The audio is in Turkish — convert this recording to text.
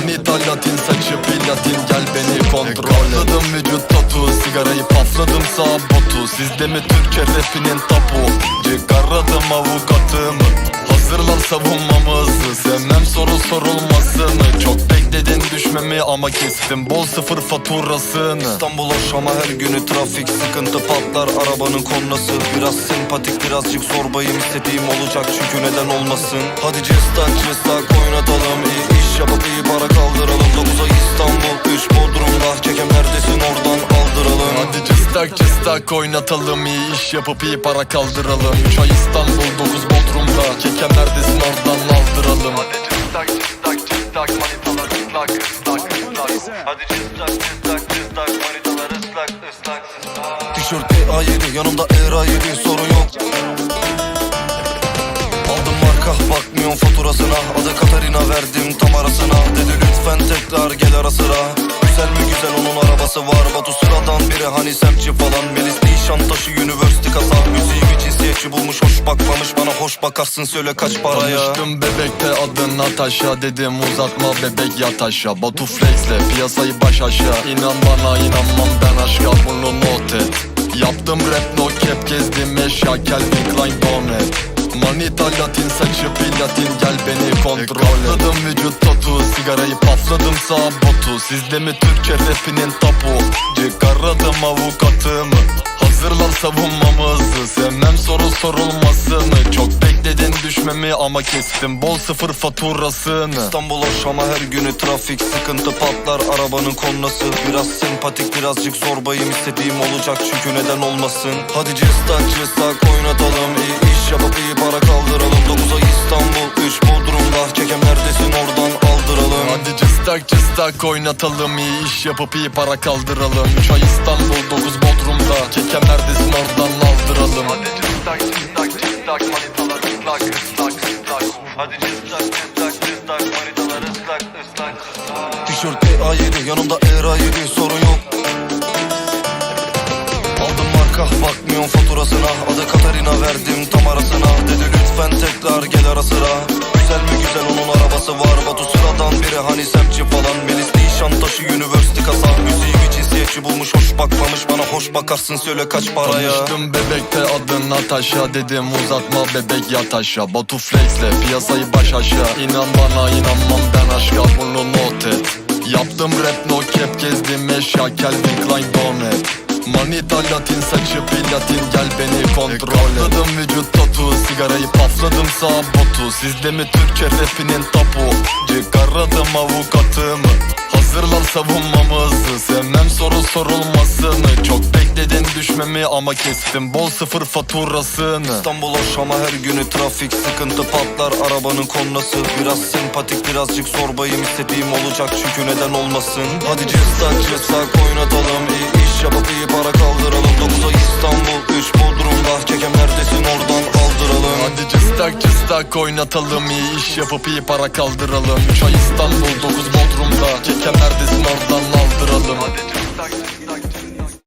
Manita latin saçı platin gel beni kontrol Katladım vücut tatu sigarayı pafladım sağ botu. Sizde mi Türkçe rapinin tapu? Çıkarladım avukatımı. Hazırlan savunmamızı. Sevmem soru sorulmasını. Çok bekledin düşmemi ama kestim. Bol sıfır faturasını. İstanbul hoş ama her günü trafik sıkıntı patlar. Arabanın kornası Biraz sempatik birazcık zorbayım. İstediğim olacak çünkü neden olmasın? Hadi cıstak cıstak oynatalım iyi yapıp iyi para kaldıralım. 9'a İstanbul 3 Bodrum'da. Kekem neredesin oradan aldıralım. Hadi cıstak cıstak oynatalım. İyi iş yapıp iyi para kaldıralım. 3 ay İstanbul 9 Bodrum'da. Kekem neredesin oradan aldıralım. Hadi cıstak cıstak cıstak manitalar ıslak ıslak ıslak. Hadi cıstak cıstak cıstak manitalar ıslak ıslak ıslak. Tişört A7 yanımda Era 7 sorun yok verdim tam arasına. Dedi lütfen tekrar gel ara sıra. Güzel mi güzel onun arabası var. Batu sıradan biri hani semtçi falan. Melis Nişantaşı University kasa. Müziğimi cinsiyetçi bulmuş hoş bakmamış. Bana hoş bakarsın söyle kaç paraya. Tanıştım bebekte adın Natasha. Dedim uzatma bebek yat aşağı. Batu flexle piyasayı baş aşağı. İnan bana inanmam ben aşka bunu not et. Yaptım rap no cap gezdim eşya Calvin Klein donet Manita latin saçı platin gel beni kontrol et. Katladım vücut tatu sigarayı pafladım sağ botu. Sizde mi Türkçe rapinin tapu Çıkarladım avukatımı. Hazırlan savunmamızı. Sevmem soru sorulmasını Çok düşmemi ama kestim. Bol sıfır faturasını. İstanbul hoş ama her günü trafik sıkıntı patlar. Arabanın kornası Biraz sempatik birazcık zorbayım. İstediğim olacak çünkü neden olmasın? Hadi cıstak cıstak oynatalım iyi iş yapıp iyi para kaldıralım. 9'a İstanbul 3 Bodrum'da. Kekem neredesin oradan aldıralım. Hadi cıstak cıstak oynatalım iyi iş yapıp iyi para kaldıralım. 3 ay İstanbul 9 Bodrum'da. Kekem neredesin oradan aldıralım. Hadi cıstak cıstak cıstak ıslak ıslak ıslak. Hadi cıstak cıstak cıstak manitalar ıslak ıslak Tişört A7 yanımda Era 7 sorun yok. Aldım marka bakmıyorum faturasına. Adı Katarina verdim tam arasına. Dedi lütfen tekrar gel ara sıra. Güzel mi güzel onun arabası var. Batu sıradan biri hani semtçi falan Nişantaşı University kasa Müziğimi cinsiyetçi bulmuş hoş bakmamış Bana hoş bakarsın söyle kaç paraya. Tanıştım bebekte adın Natasha Dedim uzatma bebek yat aşağı. Batu flexle piyasayı baş aşağı. İnan bana inanmam ben aşka bunu not et. Yaptım rap no cap gezdim eşya Calvin Klein donet Manita latin saçı platin gel beni kontrol et. Katladım vücut tatu sigarayı pafladım sağ botu. Sizde mi Türkçe rapinin tapu? Çıkarladım avukatımı Hazırlan savunmamızı Sevmem soru sorulmasını. Çok bekledin düşmemi ama kestim Bol sıfır faturasını. İstanbul hoş ama her günü trafik sıkıntı patlar arabanın kornası Biraz sempatik birazcık zorbayım istediğim olacak çünkü neden olmasın. Hadi cıstak cıstak oynatalım iyi iş yapıp iyi Bıçak oynatalım iyi iş yapıp iyi para kaldıralım. 3 ay İstanbul 9 Bodrum'da. Keke neredesin oradan aldıralım. Hadi